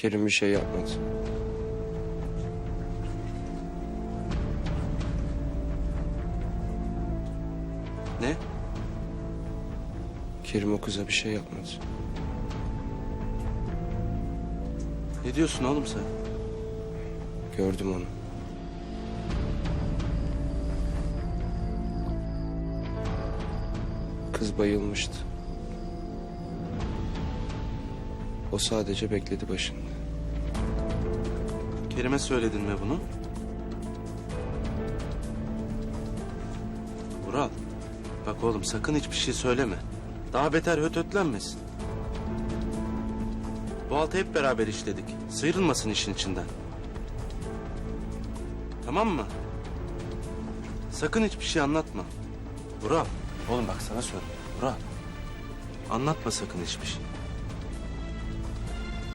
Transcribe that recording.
Kerim bir şey yapmadı. Ne? Kerim o kıza bir şey yapmadı. Ne diyorsun oğlum sen? Gördüm onu. Kız bayılmıştı. O sadece bekledi başında. Kerim'e söyledin mi bunu? Vural. Bak oğlum sakın hiçbir şey söyleme. Daha beter hötötlenmesin. Bu altı hep beraber işledik. Sıyrılmasın işin içinden. Tamam mı? Sakın hiçbir şey anlatma. Vural. Oğlum bak sana söyle. Vural. Anlatma sakın hiçbir şey.